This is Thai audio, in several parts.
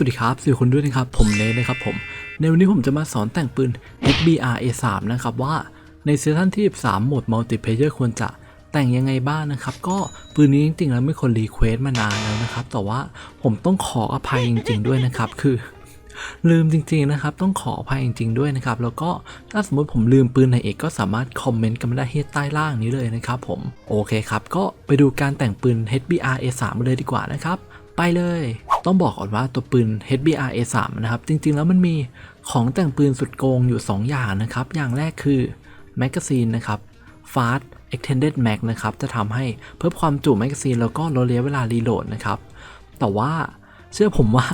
สวัสดีครับสวัสดีคนด้วยนะครับ ผมเนทนะครับผม ในวันนี้ผมจะมาสอนแต่งปืน HBR A3 นะครับว่าในเซีซั่นที่ 13 โหมดมัลติเพเยอร์ควรจะแต่งยังไงบ้างนะครับ ก็ปืนนี้จริงๆแล้วไม่คนรีเควสต์มานานแล้วนะครับ แต่ว่าผมต้องขออภัยจริง ๆ ด้วยนะครับ คือ ลืมจริง ๆ นะครับ ต้องขออภัยจริง ๆ ด้วยนะครับ แล้วก็ถ้าสมมติผมลืมปืนไหนเอกก็สามารถคอมเมนต์กันมาได้ที่ใต้ล่างนี้เลยนะครับผมโอเคครับก็ไปดูการแต่งปืน HBR A3 มาเลยดีกว่านะครับ ไปเลย ต้องบอกก่อนว่าตัวปืน HBR A3 นะครับ จริงๆแล้วมันมีของแต่งปืนสุดโกงอยู่ 2 อย่างนะครับ อย่างแรกคือแมกกาซีนนะครับ Fast Extended Mag นะครับ จะทำให้เพิ่มความจุแมกกาซีนแล้วก็ลดระยะเวลารีโหลดนะครับ แต่ว่าเชื่อผมว่า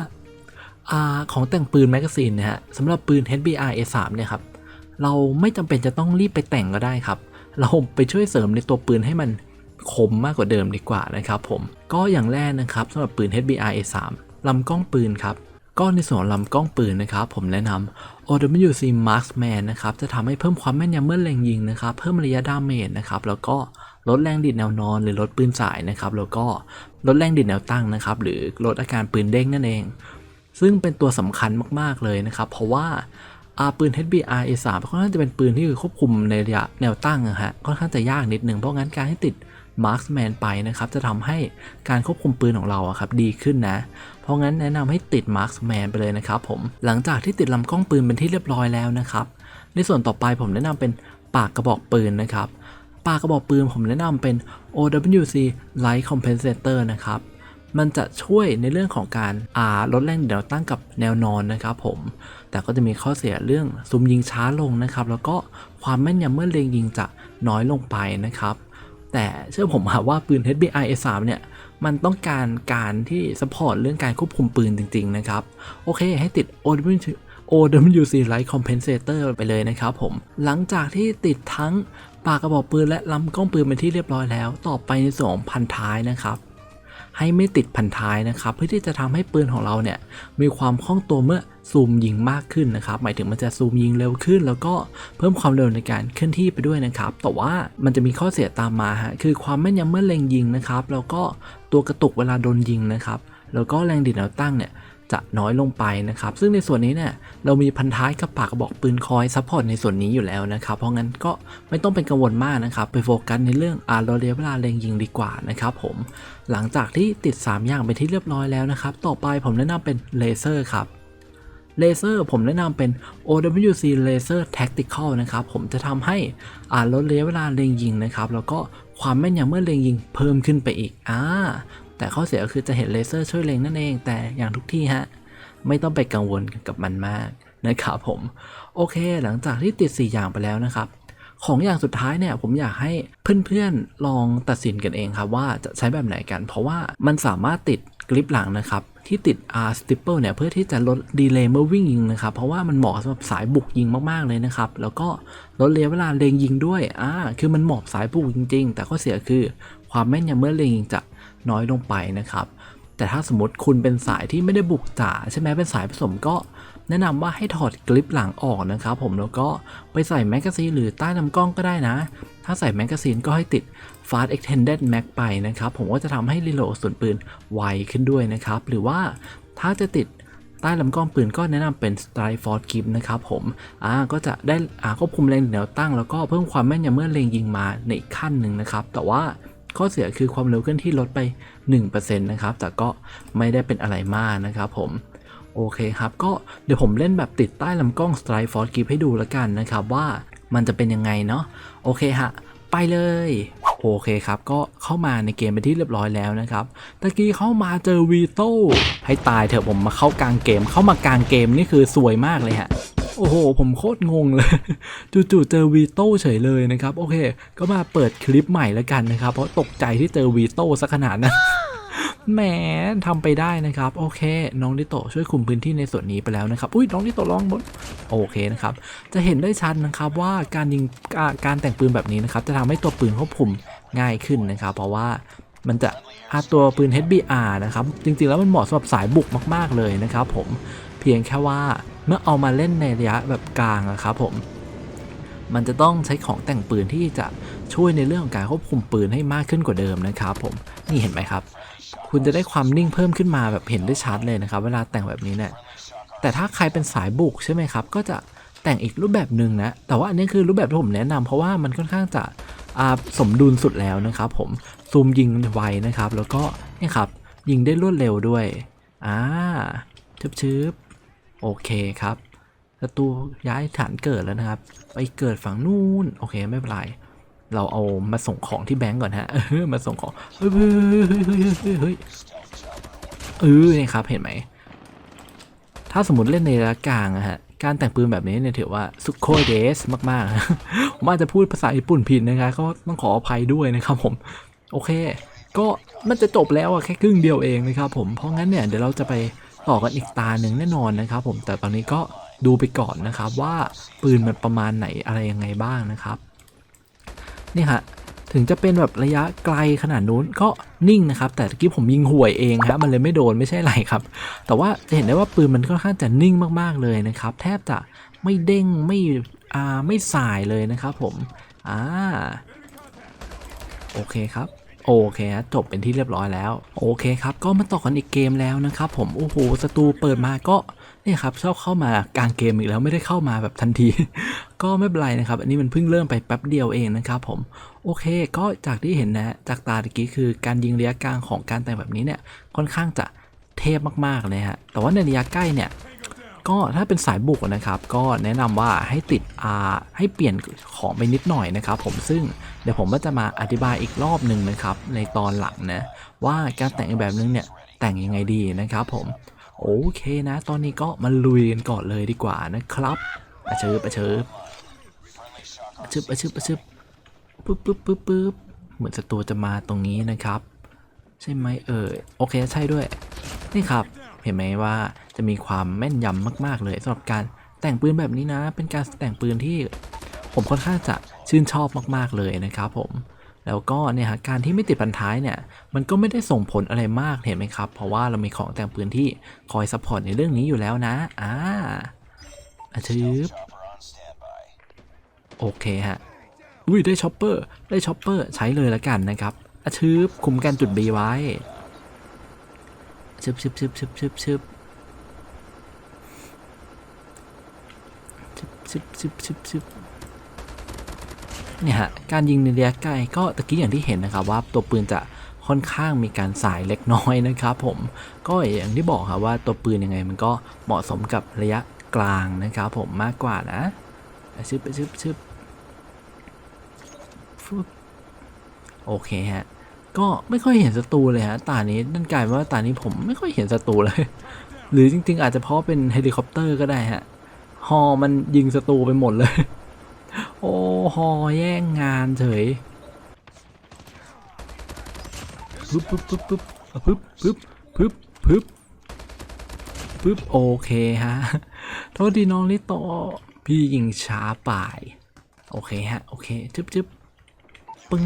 อของแต่งปืนแมกกาซีนนะฮะสำหรับปืน HBR A3 เนี่ยครับ เราไม่จำเป็นจะต้องรีบไปแต่งก็ได้ครับ เราไปช่วยเสริมในตัวปืนให้มัน คมมากกว่าเดิมดีกว่านะครับผมก็อย่างแรกนะครับสำหรับปืน HBR A3 ลำกล้องปืนครับก็ในส่วนลำกล้องปืนนะครับผมแนะนำ OWC Marksman นะครับจะทำให้เพิ่มความแม่นยำเมื่อเล็งยิงนะครับเพิ่มระยะดาเมจนะครับแล้วก็ลดแรงดีดแนวนอนหรือลดปืนสายนะครับแล้วก็ลดแรงดีดแนวตั้งนะครับหรือลดอาการปืนเด้งนั่นเอง ซึ่งเป็นตัวสำคัญมากๆเลยนะครับเพราะว่าอาปืน HBR A3 ค่อนข้างจะเป็นปืนที่ควบคุมในระยะแนวตั้งอะฮะค่อนข้างจะยากนิดนึงเพราะงั้นการให้ติด Marksman ไปนะครับจะทำให้การควบคุมปืนของเราครับดีขึ้นนะ เพราะงั้นแนะนำให้ติด Marksman ไปเลยนะครับผมหลังจากที่ติดลำกล้องปืนเป็นที่เรียบร้อยแล้วนะครับในส่วนต่อไปผมแนะนำเป็นปากกระบอกปืนนะครับปากกระบอกปืนผมแนะนำเป็น OWC Light Compensator นะครับมันจะช่วยในเรื่องของการอาลดแรงแนวตั้งกับแนวนอนนะครับผม แต่ก็จะมีข้อเสียเรื่องซูมยิงช้าลงนะครับ แล้วก็ความแม่นยำเมื่อเล็งยิงจะน้อยลงไปนะครับ แต่เชื่อผมค่ะว่าปืน HBI S3 เนี่ย มันต้องการการที่สปอร์ตเรื่องการควบคุมปืนจริง ๆ นะครับ โอเค ให้ติด OWC Light Compensator ไปเลยนะครับผม หลังจากที่ติดทั้งปากกระบอกปืนและลำกล้องปืนเป็นที่เรียบร้อยแล้ว ต่อไปในส่วนพันท้ายนะครับ ให้ไม่ติดพันท้ายนะครับ เพื่อที่จะทำให้ปืนของเราเนี่ยมีความคล่องตัวเมื่อซูมยิงมากขึ้นนะครับ หมายถึงมันจะซูมยิงเร็วขึ้น แล้วก็เพิ่มความเร็วในการเคลื่อนที่ไปด้วยนะครับ แต่ว่ามันจะมีข้อเสียตามมาฮะคือความแม่นยำเมื่อเล็งยิงนะครับ แล้วก็ตัวกระตุกเวลาโดนยิงนะครับ แล้วก็แรงดิดแนวตั้งเนี่ย จะน้อยลงไปนะครับ ซึ่งในส่วนนี้เนี่ยเรามีพันท้ายกับปากกระบอกปืนคอยซัพพอร์ตในส่วนนี้อยู่แล้วนะครับ เพราะงั้นก็ไม่ต้องเป็นกังวลมากนะครับไปโฟกัสในเรื่องอาระยะเวลาเล็งยิงดีกว่านะครับผมหลังจากที่ติด 3 อย่างไปที่เรียบร้อยแล้วนะครับ ต่อไปผมแนะนำเป็นเลเซอร์ครับเลเซอร์ผมแนะนำเป็น OWC Laser Tactical นะครับ ผมจะทำให้อ่าลดระยะเวลาเล็งยิงนะครับ แล้วก็ความแม่นยำเมื่อเล็งยิงเพิ่มขึ้นไปอีกอ่า แต่ข้อเสียก็คือจะเห็นเลเซอร์ช่วยเล็งนั่นเอง แต่อย่างทุกที่ฮะ ไม่ต้องไปกังวลกับมันมากนะครับผม โอเค หลังจากที่ติด 4 อย่างไปแล้วนะครับ ของอย่างสุดท้ายเนี่ยผมอยากให้เพื่อนๆลองตัดสินกันเองครับว่าจะใช้แบบไหนกัน เพราะว่ามันสามารถติดกริปหลังนะครับที่ติด R stipple เนี่ยเพื่อที่จะลดดีเลย์เมื่อวิ่งยิงนะครับ เพราะว่ามันเหมาะสำหรับสายบุกยิงมากๆเลยนะครับ แล้วก็ลดระยะเวลาเลงยิงด้วยอ่าคือมันเหมาะสายบุกจริง ๆ แต่ข้อเสียคือความแม่นยำเมื่อเลงยิงจะ น้อยลงไปนะครับ แต่ถ้าสมมติคุณเป็นสายที่ไม่ได้บุกจ๋าใช่ไหมเป็นสายผสมก็แนะนำว่าให้ถอดกลิปหลังออกนะครับผมแล้วก็ไปใส่แมกกาซีนหรือใต้ลำกล้องก็ได้นะ ถ้าใส่แมกกาซีนก็ให้ติด Fast Extended Mag ไปนะครับ ผมก็จะทำให้รีโหลดส่วนปืนไวขึ้นด้วยนะครับ หรือว่าถ้าจะติดใต้ลำกล้องปืนก็แนะนำเป็น Strike Force Grip นะครับผม อ่า ก็จะได้อ่าควบคุมแรงแนวตั้ง แล้วก็เพิ่มความแม่นยำเมื่อเล็งยิงมาในอีกขั้นหนึ่งนะครับ แต่ว่า ข้อเสียคือความเร็วเคลื่อนที่ลดไป 1%นะครับ แต่ก็ไม่ได้เป็นอะไรมากนะครับผมโอเคครับ ก็เดี๋ยวผมเล่นแบบติดใต้ลำกล้อง Strike Force Grip ให้ดูแล้วกันนะครับว่ามันจะเป็นยังไงเนาะโอเคฮะ ไปเลยโอเคครับ ก็เข้ามาในเกมไปที่เรียบร้อยแล้วนะครับ ตะกี้เข้ามาเจอวีโต้ให้ตายเถอะผมมาเข้ากลางเกม เข้ามากลางเกมนี่คือสวยมากเลยฮะ โอ้โห ผมโคตรงงเลย จู่ๆเจอวีโต้เฉยเลยนะครับ โอเค ก็มาเปิดคลิปใหม่แล้วกันนะครับ เพราะตกใจที่เจอวีโต้ซะขนาดนั้น แหมทำไปได้นะครับ โอเค น้องดิโตช่วยคุมพื้นที่ในส่วนนี้ไปแล้วนะครับ อุ้ยน้องดิโตลองบนโอเคนะครับ จะเห็นได้ชัดนะครับว่าการยิงการแต่งปืนแบบนี้นะครับ จะทำให้ตัวปืนควบคุมง่ายขึ้นนะครับ เพราะว่ามันจะอาตัวปืน HBR นะครับ จริงๆ แล้วมันเหมาะสำหรับสายบุกมากๆเลยนะครับผมเพียงแค่ว่าเมื่อเอามาเล่นในระยะแบบกลางนะครับผมมันจะต้องใช้ของแต่งปืนที่จะช่วยในเรื่องของการควบคุมปืนให้มากขึ้นกว่าเดิมนะครับผมนี่เห็นไหมครับ คุณจะได้ความนิ่งเพิ่มขึ้นมาแบบเห็นได้ชัดเลยนะครับ เวลาแต่งแบบนี้เนี่ยแต่ถ้าใครเป็นสายบุกใช่ไหมครับ ก็จะแต่งอีกรูปแบบหนึ่งนะ แต่ว่าอันนี้คือรูปแบบที่ผมแนะนำเพราะว่ามันค่อนข้างจะสมดุลสุดแล้วนะครับ ผมซูมยิงไวนะครับ แล้วก็นี่ครับยิงได้รวดเร็วด้วยอ่าชืบชืบโอเคครับศัตรูย้ายฐานเกิดแล้วนะครับ ไปเกิดฝั่งนู้นโอเคไม่เป็นไร เราเอามาส่งของที่แบงก์ก่อนฮะมาส่งของเฮ้ยเฮ้ยเฮ้ยเฮ้ยเฮ้ยเออเนี่ยครับเห็นไหม ถ้าสมมติเล่นในระกลางอะฮะ การแต่งปืนแบบนี้เนี่ยถือว่าสุโคเดสมากๆ ผมอาจจะพูดภาษาญี่ปุ่นผิดนะครับก็ต้องขออภัยด้วยนะครับผม โอเค ก็มันจะจบแล้วอะแค่ครึ่งเดียวเองนะครับผม เพราะงั้นเนี่ยเดี๋ยวเราจะไปต่อกันอีกตาหนึ่งแน่นอนนะครับผม แต่ตอนนี้ก็ดูไปก่อนนะครับว่าปืนมันประมาณไหนอะไรยังไงบ้างนะครับ นี่ฮะถึงจะเป็นแบบระยะไกลขนาดนู้นก็นิ่งนะครับ แต่ตะกี้ผมยิงห่วยเองฮะมันเลยไม่โดนไม่ใช่ไรครับ แต่ว่าจะเห็นได้ว่าปืนมันค่อนข้างจะนิ่งมากๆเลยนะครับ แทบจะไม่เด้งไม่อ่าไม่สายเลยนะครับผมอ่าโอเคครับโอเคฮะจบเป็นที่เรียบร้อยแล้ว โอเคครับ ก็มาต่อกันอีกเกมแล้วนะครับผม โอ้โหศัตรูเปิดมาก็ เนี่ยครับชอบเข้ามากลางเกมอีกแล้วไม่ได้เข้ามาแบบทันที ก็ไม่เป็นไรนะครับ อันนี้มันเพิ่งเริ่มไปแป๊บเดียวเองนะครับผมโอเค ก็จากที่เห็นนะจากตาตะกี้คือการยิงระยะกลางของการแต่งแบบนี้เนี่ยค่อนข้างจะเทพมากๆเลยฮะแต่ว่าในระยะใกล้เนี่ยก็ถ้าเป็นสายบุกนะครับ ก็แนะนำว่าให้ติดอาให้เปลี่ยนของไปนิดหน่อยนะครับผมซึ่งเดี๋ยวผมก็จะมาอธิบายอีกรอบหนึ่งนะครับ ในตอนหลังนะว่าการแต่งแบบนึงเนี่ยแต่งยังไงดีนะครับผม โอเคนะ ตอนนี้ก็มาลุยกันก่อนเลยดีกว่านะครับอาเชิบอาเชิบอาเชิบอาเชิบอาเชิบปึ๊บปึ๊บปึ๊บปึ๊บเหมือนศัตรูจะมาตรงนี้นะครับ ใช่ไหมเออโอเคใช่ด้วย นี่ครับ เห็นไหมว่าจะมีความแม่นยำมาก ๆ เลยสำหรับการแต่งปืนแบบนี้นะ เป็นการแต่งปืนที่ผมค่อนข้างจะชื่นชอบมาก ๆ เลยนะครับผม แล้วก็เนี่ยฮะการที่ไม่ติดพันท้ายเนี่ยมันก็ไม่ได้ส่งผลอะไรมากเห็นไหมครับ เพราะว่าเรามีของแต่งปืนที่คอยซัพพอร์ตในเรื่องนี้อยู่แล้วนะอ่าอาชืบโอเคฮะอุ้ยได้ช็อปเปอร์ได้ช็อปเปอร์ใช้เลยละกันนะครับอาชืบคุมกันจุด B ไว้ชึบชึบชึบชึบชึบชึบชึบชึบชึบชึบชึบ เนี่ยฮะการยิงในระยะไกลก็ตะกี้อย่างที่เห็นนะครับว่าตัวปืนจะค่อนข้างมีการสายเล็กน้อยนะครับ ผมก็อย่างที่บอกครับว่าตัวปืนยังไงมันก็เหมาะสมกับระยะกลางนะครับผมมากกว่านะชึบชึบชึบฟึบโอเคฮะก็ไม่ค่อยเห็นศัตรูเลยฮะตานี้นั่นกลายเป็นว่าตานี้ผมไม่ค่อยเห็นศัตรูเลย หรือจริง ๆ อาจจะเพราะเป็นเฮลิคอปเตอร์ก็ได้ฮะฮอมันยิงศัตรูไปหมดเลย อ้ฮอแย่งงานเฉยปึ๊บปึ๊บปึ๊บปึ๊บปึ๊บปึ๊บปึ๊บปึ๊บปึ๊บโอเคฮะ โทษดีน้องลิโตพี่ยิงช้าไปโอเคฮะ โอเคจึ๊บจึ๊บปึ้ง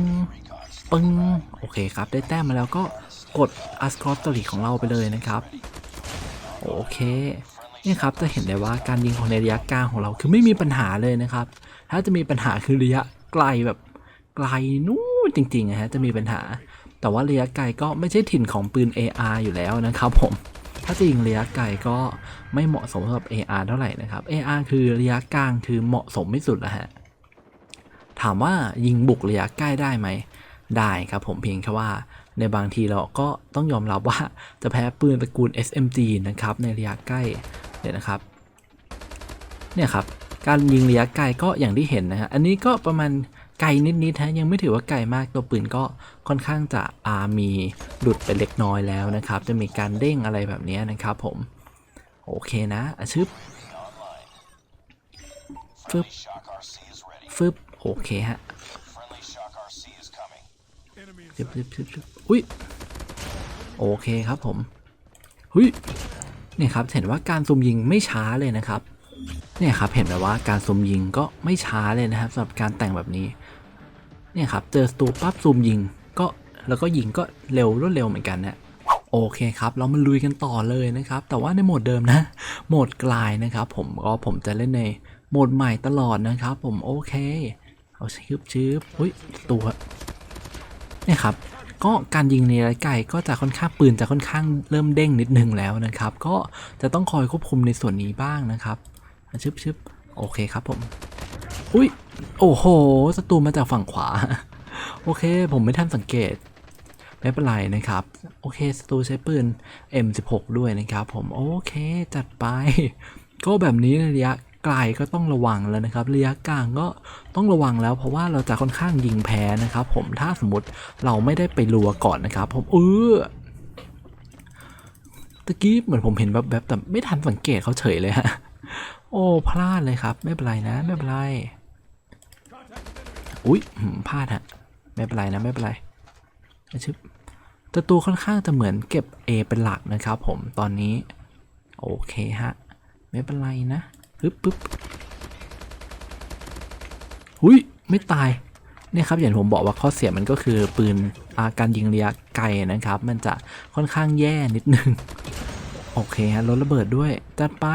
ปึ้งโอเคครับ ได้แต้มมาแล้วก็กดอัสคอตตลิของเราไปเลยนะครับ โอเค นี่ครับจะเห็นได้ว่าการยิงของในระยะกลางของเราคือไม่มีปัญหาเลยนะครับ ถ้าจะมีปัญหาคือระยะไกลแบบไกลนู้นจริงๆนะฮะจะมีปัญหา แต่ว่าระยะไกลก็ไม่ใช่ถิ่นของปืน AR อยู่แล้วนะครับผมถ้าจะยิงระยะไกลก็ไม่เหมาะสมสำหรับ AR เท่าไหร่นะครับ AR คือระยะกลางคือเหมาะสมที่สุดแล้วฮะถามว่ายิงบุกระยะใกล้ได้ไหมได้ครับผมเพียงแค่ว่าในบางทีเราก็ต้องยอมรับว่าจะแพ้ปืนตระกูล SMG นะครับในระยะใกล้ เดี๋ยวนะครับ เนี่ยครับ การยิงระยะไกลก็อย่างที่เห็นนะฮะ อันนี้ก็ประมาณไกลนิดๆฮะยังไม่ถือว่าไกลมากตัวปืนก็ค่อนข้างจะอามีหลุดไปเล็กน้อยแล้วนะครับ จะมีการเด้งอะไรแบบนี้นะครับผม โอเคนะอะชึบฟึบฟึบโอเคฮะชึบชึบชึบชึบอุ้ยโอเคครับผมหุย เนี่ยครับเห็นว่าการซูมยิงไม่ช้าเลยนะครับเนี่ยครับเห็นไหมว่าการซูมยิงก็ไม่ช้าเลยนะครับสำหรับการแต่งแบบนี้เนี่ยครับเจอสตูปั๊บซูมยิงก็แล้วก็ยิงก็เร็วรวดเร็วเหมือนกันนะโอเคครับเรามาลุยกันต่อเลยนะครับ แต่ว่าในโหมดเดิมนะโหมดกลายนะครับ ผมก็ผมจะเล่นในโหมดใหม่ตลอดนะครับ ผมโอเค เอาชืบชืบอุ้ยตัวเนี่ยครับ ก็การยิงในระยะไกลก็จะค่อนข้างปืนจะค่อนข้างเริ่มเด้งนิดนึงแล้วนะครับ ก็จะต้องคอยควบคุมในส่วนนี้บ้างนะครับชึบชึบโอเคครับผม อุ้ยโอ้โหศัตรูมาจากฝั่งขวา โอเค ผมไม่ทันสังเกต ไม่เป็นไรนะครับ โอเคศัตรูใช้ปืน M16 ด้วยนะครับผม โอเค จัดไป ก็แบบนี้ในระยะ ไกลก็ต้องระวังแล้วนะครับ ระยะกลางก็ต้องระวังแล้ว เพราะว่าเราจะค่อนข้างยิงแพ้นะครับ ผมถ้าสมมติเราไม่ได้ไปรัวก่อนนะครับ ผมเออตะกี้เหมือนผมเห็นแบบแบบแต่ไม่ทันสังเกตเขาเฉยเลยฮะโอ้พลาดเลยครับ ไม่เป็นไรนะ ไม่เป็นไรอุ๊ยพลาดฮะไม่เป็นไรนะไม่เป็นไรชึบศัตรูค่อนข้างจะเหมือนเก็บ A เป็นหลักนะครับ ผมตอนนี้ โอเคฮะ ไม่เป็นไรนะ ปึ๊บปึ๊บหุยไม่ตายเนี่ยครับอย่างผมบอกว่าข้อเสียมันก็คือปืนาการยิงระยะไกลนะครับ มันจะค่อนข้างแย่นิดนึง โอเคฮะรถระเบิดด้วยจัดไป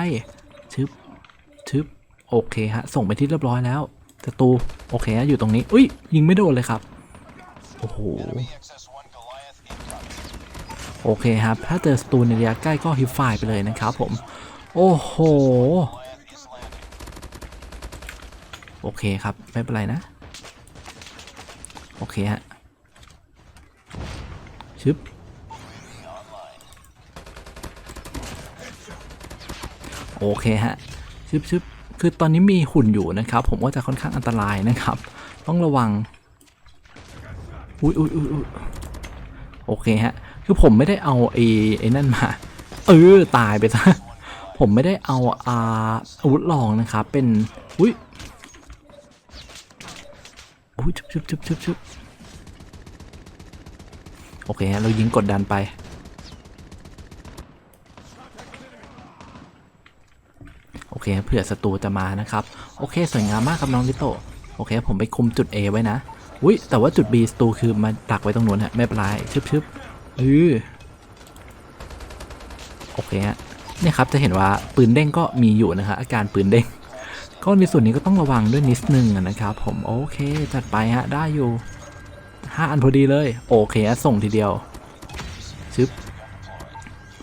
ชึบชึบโอเคฮะส่งไปที่เรียบร้อยแล้วศัตรูโอเคฮะอยู่ตรงนี้อุ้ยยิงไม่โดนเลยครับโอ้โหโอเคครับถ้าเจอศัตรูในระยะใกล้ก็ฮิปไฟล์ไปเลยนะครับผม โอ้โห โอเคครับ ไม่เป็นไรนะ โอเคฮะชึบโอเคฮะชึบชึบคือตอนนี้มีหุ่นอยู่นะครับ ผมว่าจะค่อนข้างอันตรายนะครับ ต้องระวังอุ้ยอุ้ยอุ้ยอุ๊ยโอเคฮะ คือผมไม่ได้เอาไอ้ไอ้นั่นมา เออ ตายไปซะ ผมไม่ได้เอาอาอาวุธลองนะครับ เป็น อุ้ย อ้ยชุบชุบชุบชุบชุบโอเคฮะเรายิงกดดันไปโอเคเผื่อศัตรูจะมานะครับ โอเคสวยงามมากครับน้องลิโตโอเค ผมไปคุมจุด A ไว้นะอุ้ยแต่ว่าจุด B ศัตรูคือมาดักไว้ตรงนู้นฮะไม่เป็นไรชึบชึบเออโอเคฮะเนี่ยครับจะเห็นว่าปืนเด้งก็มีอยู่นะฮะอาการปืนเด้ง ก็ในส่วนนี้ก็ต้องระวังด้วยนิดนึงนะครับ ผมโอเคจัดไปฮะได้อยู่ห้าอันพอดีเลย โอเคส่งทีเดียวชึบ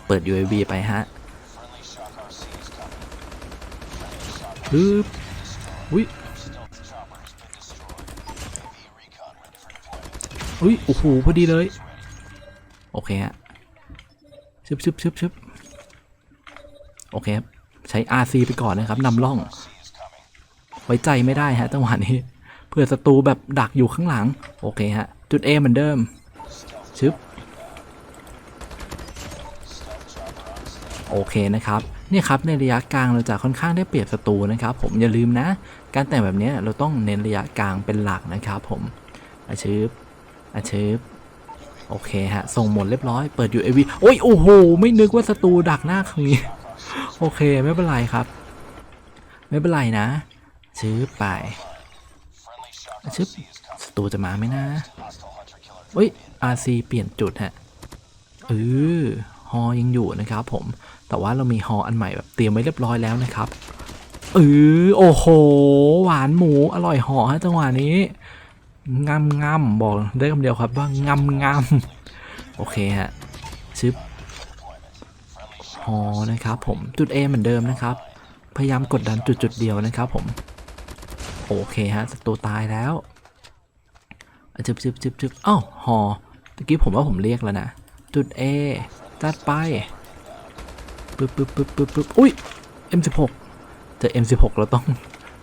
เปิด UAV ไปฮะปึ๊บอุ้ยอุ้ยโอ้โหพอดีเลย โอเคฮะชึบชึบชึบชึบโอเคครับใช้ RC ไปก่อนนะครับนำร่อง ไว้ใจไม่ได้ฮะจังหวะนี้เพื่อศัตรูแบบดักอยู่ข้างหลัง โอเคฮะ จุด A เหมือนเดิมชึบโอเคนะครับเนี่ยครับในระยะกลางเราจะค่อนข้างได้เปรียบศัตรูนะครับผมอย่าลืมนะ การแต่งแบบนี้เราต้องเน้นระยะกลางเป็นหลักนะครับผมอาชึบอาชึบโอเคฮะ ส่งหมดเรียบร้อยเปิด UAV โอ้ยโอ้โห ไม่นึกว่าศัตรูดักหน้าคนี้ โอเค ไม่เป็นไรครับ ไม่เป็นไรนะ ชื้อไปชึบศัตรูจะมาไหมนะเฮ้ย RC เปลี่ยนจุดฮะเออฮอยังอยู่นะครับผม แต่ว่าเรามีฮออันใหม่แบบเตรียมไว้เรียบร้อยแล้วนะครับเออโอ้โห หวานหมูอร่อยหอฮะจังหวะนี้งามงามบอกได้คำเดียวครับว่างามงามโอเคฮะชึบฮอนะครับผมจุด A เหมือนเดิมนะครับ พยายามกดดันจุดจุดเดียวนะครับผม โอเคฮะศัตรูตายแล้วจึบจึบจึบจึบอ้าวหอตะกี้ผมว่าผมเรียกแล้วนะ จุด A จัดไปปึ๊บปึ๊บปึ๊บปึ๊บปึ๊บอุ้ย M16 เจอ M16 เราต้อง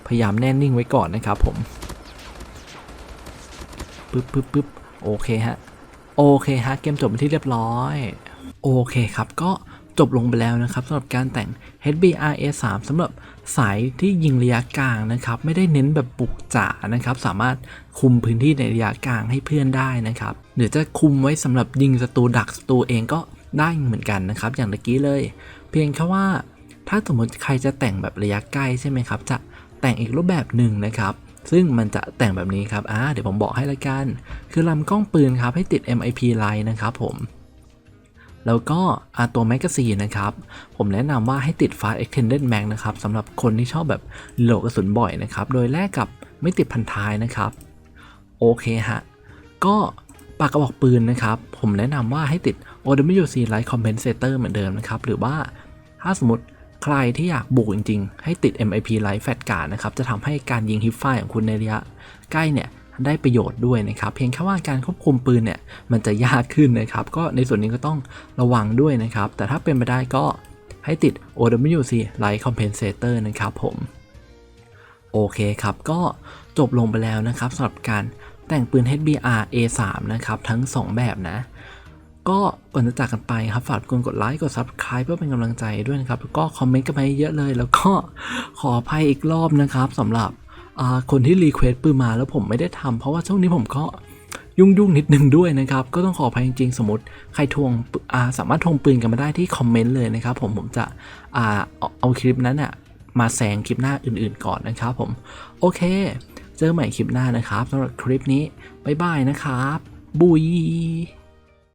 พยายามแน่นิ่งไว้ก่อนนะครับผมปึ๊บปึ๊บปึ๊บโอเคฮะ โอเคฮะ เกมจบเป็นที่เรียบร้อย โอเคครับก็ จบลงไปแล้วนะครับสำหรับการแต่ง HBR A3 สำหรับสายที่ยิงระยะกลางนะครับ ไม่ได้เน้นแบบบุกจ๋านะครับ สามารถคุมพื้นที่ในระยะกลางให้เพื่อนได้นะครับหรือจะคุมไว้สำหรับยิงศัตรูดักศัตรูเองก็ได้เหมือนกันนะครับ อย่างเมื่อกี้เลย เพียงแค่ว่า ถ้าสมมติใครจะแต่งแบบระยะใกล้ใช่ไหมครับ จะแต่งอีกรูปแบบหนึ่งนะครับ ซึ่งมันจะแต่งแบบนี้ครับอ่าเดี๋ยวผมบอกให้ละกัน คือลำกล้องปืนครับให้ติด MIP line นะครับผม แล้วก็ตัวแมกกาซีนนะครับ ผมแนะนำว่าให้ติด Fast Extended Mag นะครับสำหรับคนที่ชอบแบบโหลดกระสุนบ่อยนะครับ โดยแลกกับไม่ติดพันท้ายนะครับ โอเคฮะ ก็ปากกระบอกปืนนะครับ ผมแนะนำว่าให้ติด OWC Light Compensator เหมือนเดิมนะครับ หรือว่าถ้าสมมติใครที่อยากบุกจริงๆ ให้ติด MIP Light Fat Guard นะครับ จะทำให้การยิงฮิปไฟของคุณในระยะใกล้เนี่ย ได้ประโยชน์ด้วยนะครับเพียงแค่ว่าการควบคุมปืนเนี่ยมันจะยากขึ้นนะครับ ก็ในส่วนนี้ก็ต้องระวังด้วยนะครับ แต่ถ้าเป็นไปได้ก็ให้ติด OWC Light Compensator นะครับผม โอเคครับ ก็จบลงไปแล้วนะครับสำหรับการแต่งปืน HBR A3 นะครับ ทั้ง 2 แบบนะ ก็ก่อนจะจากกันไปครับ ฝากกดกดไลค์กด Subscribe เพื่อเป็นกำลังใจด้วยนะครับ แล้วก็คอมเมนต์กันมาเยอะเลย แล้วก็ขออภัยอีกรอบนะครับสำหรับ คนที่รีเควสต์ปืนมาแล้วผมไม่ได้ทำเพราะว่าช่วงนี้ผมก็ยุ่งยุ่งๆนิดนึงด้วยนะครับ ก็ต้องขออภัยจริงๆ สมมติใครทวงาสามารถทวงปืนกันมาได้ที่คอมเมนต์เลยนะครับผมผมจะอาเอาคลิปนั้นน่ะมาแซงคลิปหน้าอื่นๆก่อนนะครับผม โอเค เจอใหม่คลิปหน้านะครับสำหรับคลิปนี้บ๊ายบายนะครับบุย